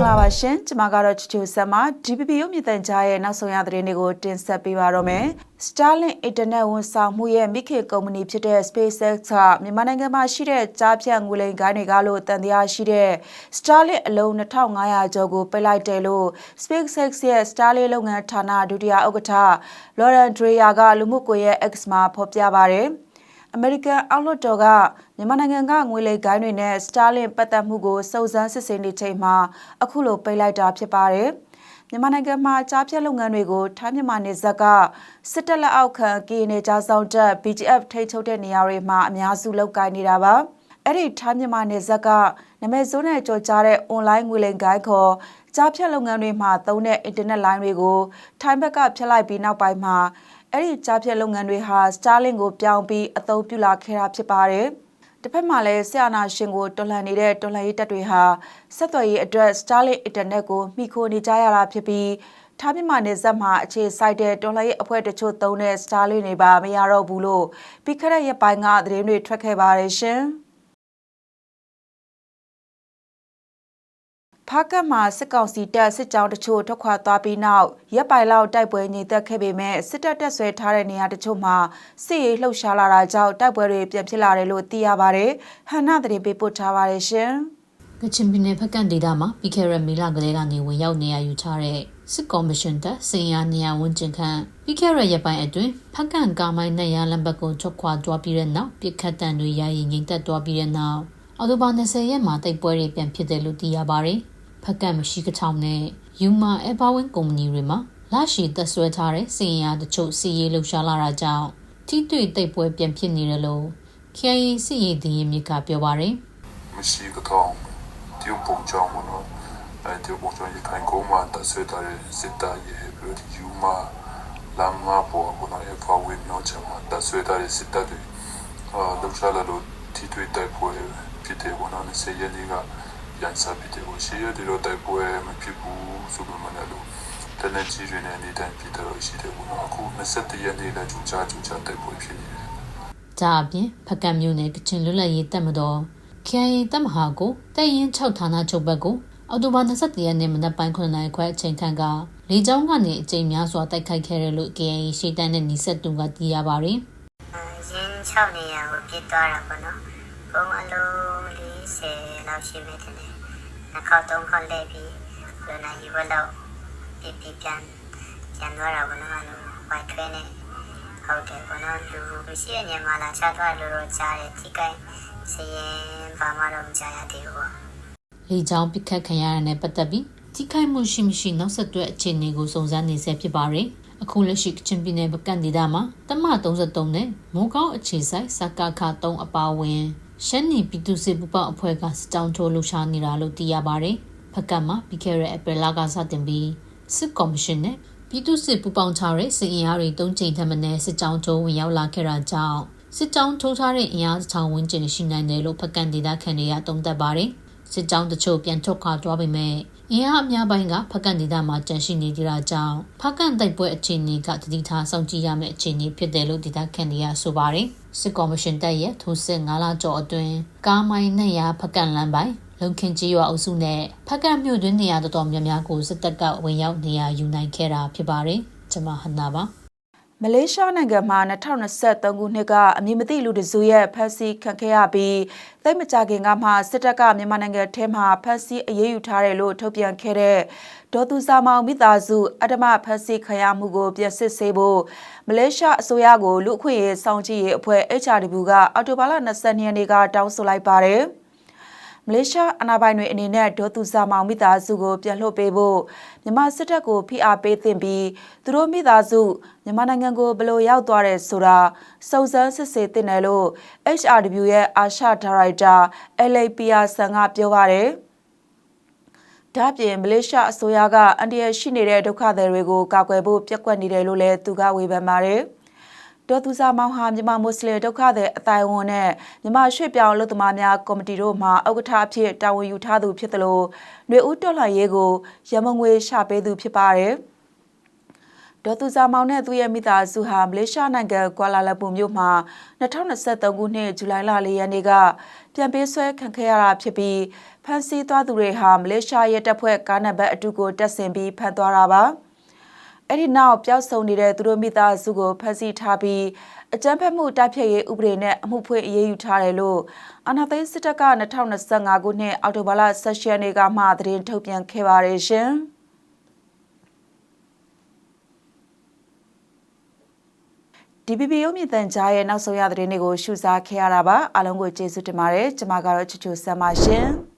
္ဂလာပါရှင်ကျွန်မကတော့ချူချူဆက်မ DPP ရုပ်မြင်သံကြားရဲ့နောက်ဆုံးရသတင်းတွေကိုတင်ဆက်ပေးပါတော့မယ် Starlink Internet ဝန်ဆောင်မှုရဲ့မိခင်ကုမ္ပဏီဖြစ်တဲ့ SpaceX ကမြန်မာနိုင်ငံမှာရှိတဲ့ကြားဖြတ်ငွေလိမ်ကိုင်းတွေကလို့တန်တရားရှိတဲ့ Starlink အလုံး2500ကျော်ကိုပိတ်လိုက်တယ်လို့ SpaceX ရဲ့ Starlink လုပ်ငန်းဌာနဒုတိယဥက္ကဋ္ဌ Lauren Dreyer ကလူမှုကွန်ရက် X မှာဖော်ပြပါတယ် အမေရိကန်အောက်လွှတ်တော်ကမြန်မာနိုင်ငံကငွေလိမ်ကိုင်းတွေနဲ့ Starlink ပတ်သက်မှုကိုစုံစမ်းစစ်ဆေးနေချိန်မှာအခုလိုပိတ်လိုက်တာဖြစ်ပါတယ်။မြန်မာနိုင်ငံမှာကြားဖြတ်လုပ်ငန်းတွေကိုထိုင်းမြန်မာနယ်စပ်ကစစ်တပ်လက်အောက်ခံကီနေကြားဆောင်တပ် BGF ထိန်းချုပ်တဲ့နေရာတွေမှာအများစုလုပ်ကိုင်နေတာပါ။အဲ့ဒီထိုင်းမြန်မာနယ်စပ်ကနမဲစိုးနဲ့ကြော်ကြားတဲ့ online ငွေလိမ်ကိုင်းခေါ်ကြားဖြတ်လုပ်ငန်းတွေမှာသုံးတဲ့အင်တာနက်လိုင်းတွေကိုထိုင်းဘက်ကဖျက်လိုက်ပြီးနောက်ပိုင်းမှာ အဲ့ဒီကြားဖြတ်လုပ်ငန်းတွေဟာ Starlink ကိုပြောင်းပြီးအသုံးပြုလာခဲ့တာဖြစ်ပါတယ်။တစ်ဖက်မှာလည်းဆရာနာရှင်ကိုတော်လှန်နေတဲ့တော်လှန်ရေးတပ်တွေဟာဆက်သွယ်ရေးအတွက် Starlink Internet ကိုမှီခိုနေကြရတာဖြစ်ပြီးထားပြမနယ်ဇက်မှာအခြေစိုက်တဲ့တော်လှန်ရေးအဖွဲ့တချို့သုံးတဲ့ Starlink တွေပါမရတော့ဘူးလို့ပြီးခရက်ရက်ပိုင်းကသတင်းတွေထွက်ခဲ့ပါတယ်ရှင်။ ဖားကတ်မှာစစ်ကောင်စီတပ်စစ်ကြောင်းတချို့ထွက်ခွာသွားပြီးနောက်ရက်ပိုင်လောက်တိုက်ပွဲငြိမ်သက်ခဲ့ပေမဲ့စစ်တပ်တက်ဆွဲထားတဲ့နေရာတချို့မှာစစ်ရေးလှုပ်ရှားလာတာကြောင့်တိုက်ပွဲတွေပြန်ဖြစ်လာတယ်လို့သိရပါတယ်။ဟန်နာတရေပေးပို့ထားပါတယ်ရှင်။ကချင်ပြည်နယ်ဖက်ကန်ဒေသမှာပြီးခဲ့တဲ့မေလကလေးကနေဝင်ရောက်နေရယူထားတဲ့စစ်ကော်မရှင်တပ်စင်ရနေရဝန်ကျင်ခန့်ပြီးခဲ့တဲ့ရက်ပိုင်းအတွင်းဖက်ကန်ကာမိုင်းနဲ့ရလန်ဘက်ကိုချုပ်ခွာသွားပြီးတဲ့နောက်ပြစ်ခတ်တံတွေရရင်ငိမ့်သက်သွားပြီးတဲ့နောက်အော်တိုဘာ20ရက်မှာတိုက်ပွဲတွေပြန်ဖြစ်တယ်လို့သိရပါတယ်။ ဖက်ကတ်မရှိကချောင်းနဲ့ယူမာအဘာဝင်းကုမ္ပဏီတွေမှာလာရှိသက်ဆွဲထားတဲ့စီရင်ရတချို့စီရေးလှုပ်ရှားလာတာကြောင့်ထိတွေ့တိတ်ပွဲပြန်ဖြစ်နေတယ်လို့ KIA စီရေးဒီရင်မြစ်ကပြောပါတယ်မရှိကတော့တရုတ်ပုံကြောင့်မနော်အဲတရုတ်ပုံကြောင့်ရခိုင်ကုန်းမှာတက်ဆွဲထားတဲ့စစ်တပ်ရဲ့ပြီးတော့ယူမာလမ်းမပေါ်ကနော်အဖေဝင်းမျိုးချမှာတက်ဆွဲထားတဲ့စစ်တပ်တွေအာလောက်ရှာလာလို့ထိတွေ့တိုက်ပွဲဖြစ်တယ်ဘောနော်ဆေးရည်က ပြန်စားပြီးတယ်ရှိရတဲ့တော့တိုက်ပွဲမဖြစ်ဘူးဆိုပေမဲ့လည်းတနက်ကြီးတွေနဲ့နေတိုင်းဖြစ်တော့ရှိတယ်ဘောနော်အခု21ရက်နေ့လည်းကြိုကြားကြိုကြားတိုက်ပွဲဖြစ်နေတယ်။ဒါအပြင်ဖက်ကတ်မျိုးနဲ့ကချင်လွတ်လပ်ရေးတပ်မတော် KIA တပ်မဟာကိုတပ်ရင်6ဌာနချုပ်ဘက်ကိုအော်တိုဘာ21ရက်နေ့မနက်ပိုင်း9နာရီခွဲအချိန်ခန့်ကလေကြောင်းကနေအကြိမ်များစွာတိုက်ခိုက်ခဲ့တယ်လို့ KIA ရှေ့တန်းနဲ့နီးစပ်သူကသိရပါတယ်။ရင်း6နေရာကိုပြစ်သွားတာပေါ့နော်။ ပုံအလုံး40လောက်ရှိမယ်တဲ့။နှစ်ခေါက်သုံးခေါက်လဲပြီးလူနာယူဘလောက်ပြစ်ပြပြန်ပြန်သွားတာပေါ့နော်။အဲ့လို white train နဲ့ဟုတ်တယ်ပေါ့နော်လူရှိတဲ့နေရာမှာလာချသွားလို့တော့ကြားတယ်ထိကိုင်းစရင်ဘာမှတော့မကြားရသေးဘူးပေါ့လေကြောင်းပစ်ခတ်ခံရတဲ့နဲ့ပတ်သက်ပြီးထိခိုက်မှုရှိမရှိနောက်ဆက်တွဲအခြေအနေကိုစုံစမ်းနေဆဲဖြစ်ပါတယ်။အခုလက်ရှိကချင်ပြည်နယ်ပကန့်ဒေသမှာတမ33နဲ့မိုးကောင်းအခြေဆိုင်စကခ3အပါအဝင် ရှမ်းနီပြည်သူ့စစ်ပူပေါင်းအဖွဲ့ကစတောင်းထိုးလှူရှားနေတာလို့သိရပါတယ်။ဖက်ကတ်မှာပြီးခဲ့တဲ့ဧပြီလကစတင်ပြီးစစ်ကော်မရှင်နဲ့ပြည်သူ့စစ်ပူပေါင်းထားတဲ့စစ်အင်အားတွေတုံးချိန်ထက်မနည်းစစ်ကြောင်းထိုးဝင်ရောက်လာခဲ့တာကြောင့်စစ်ကြောင်းထိုးထားတဲ့အင်အားထောင်ဝန်းကျင်ရှိနိုင်တယ်လို့ဖက်ကန့်ဒေသခံတွေကသုံးသပ်ပါတယ်။စစ်ကြောင်းတချို့ပြန်ထုတ်ခွာသွားပေမဲ့ အင်အားအများပိုင်းကဖက်ကန်ဒေသမှာကြန့်ရှိနေကြတာကြောင့်ဖက်ကန်တိုက်ပွဲအခြေအနေကတတိထားစောင့်ကြည့်ရမယ့်အခြေအနေဖြစ်တယ်လို့ဒေသခံတွေကဆိုပါတယ်စစ်ကော်မရှင်တပ်ရဲ့ထိုးစစ်9လကျော်အတွင်းကားမိုင်းနဲ့ရဖက်ကန်လမ်းပိုင်းလုံခင်ကြီးရွာအုပ်စုနဲ့ဖက်ကန်မြို့တွင်းနေရာတော်တော်များများကိုစစ်တပ်ကဝင်ရောက်နေရာယူနိုင်ခဲ့တာဖြစ်ပါတယ်ကျွန်မဟနာပါ မလေးရှားနိုင်ငံမှာ2023ခုနှစ်ကအမည်မသိလူတစုရဲ့ဖမ်းဆီးခံခဲ့ရပြီးသိမကြခင်ကမှစစ်တပ်ကမြန်မာနိုင်ငံထဲမှာဖမ်းဆီးအရေးယူထားတယ်လို့ထုတ်ပြန်ခဲ့တဲ့ဒေါ်သူစာမောင်မိသားစုအဓမ္မဖမ်းဆီးခံရမှုကိုပြင်ဆင်စေဖို့မလေးရှားအစိုးရကိုလူအခွင့်အရေးစောင့်ကြည့်ရေးအဖွဲ့ HRW ကအော်တိုဘာလ22ရက်နေ့ကတောင်းဆိုလိုက်ပါတယ်။ မလေးရှားအာဏာပိုင်တွေအနေနဲ့ဒေါ်သူစာမောင်မိသားစုကိုပြန်လွှတ်ပေးဖို့မြန်မာစစ်တပ်ကိုဖိအားပေးသင့်ပြီးသူတို့မိသားစုမြန်မာနိုင်ငံကိုဘယ်လိုရောက်သွားတယ်ဆိုတာစုံစမ်းစစ်ဆေးသင့်တယ်လို့ HRW ရဲ့အာရှဒါရိုက်တာ LAPR ဆန်ကပြောပါတယ်ဒါပြင်မလေးရှားအစိုးရကအန်ဒီရရှိနေတဲ့ဒုက္ခသည်တွေကိုကာကွယ်ဖို့ပြက်ကွက်နေတယ်လို့လည်းသူကဝေဖန်ပါတယ်။ ဒေါ်သူစာမောင်ဟာမြန်မာမွတ်စလင်ဒုက္ခသည်အတိုင်းဝန်နဲ့မြန်မာရွှေ့ပြောင်းလူသမားများကော်မတီတို့မှဥက္ကဋ္ဌအဖြစ်တာဝန်ယူထားသူဖြစ်တယ်လို့ຫນွေဦးတော်လှန်ရေးကိုရမငွေရှာပေးသူဖြစ်ပါတယ်။ဒဒေါ်သူဇာမောင်နဲ့သူရဲ့မိသားစုဟာမလေးရှားနိုင်ငံကွာလာလမ်ပူမြို့မှာ2023ခုနှစ်ဇူလိုင်လ4ရက်နေ့ကပြန်ပေးဆွဲခံခဲ့ရတာဖြစ်ပြီးဖမ်းဆီးသွားသူတွေဟာမလေးရှားရဲတပ်ဖွဲ့ကားနံပါတ်အတူကိုတက်ဆင်ပြီးဖမ်းသွားတာပါ အဲ့ဒီနောက်ပျောက်ဆုံးနေတဲ့သူတို့မိသားစုကိုဖမ်းဆီးထားပြီးအကြမ်းဖက်မှုတိုက်ဖျက်ရေးဥပဒေနဲ့အမှုဖွင့်အရေးယူထားတယ်လို့အာဏာသိမ်းစစ်တပ်က2025ခုနှစ်အောက်တိုဘာလ16ရက်နေ့ကမှသတင်းထုတ်ပြန်ခဲ့ပါတယ်ရှင်။ DPP ရုံးမြင့်တန်ကြားရဲ့နောက်ဆုံးရသတင်းတွေကိုရှုစားခဲ့ရတာပါအားလုံးကိုကျေးဇူးတင်ပါတယ်ကျွန်မကတော့ချူချူဆမ်းပါရှင်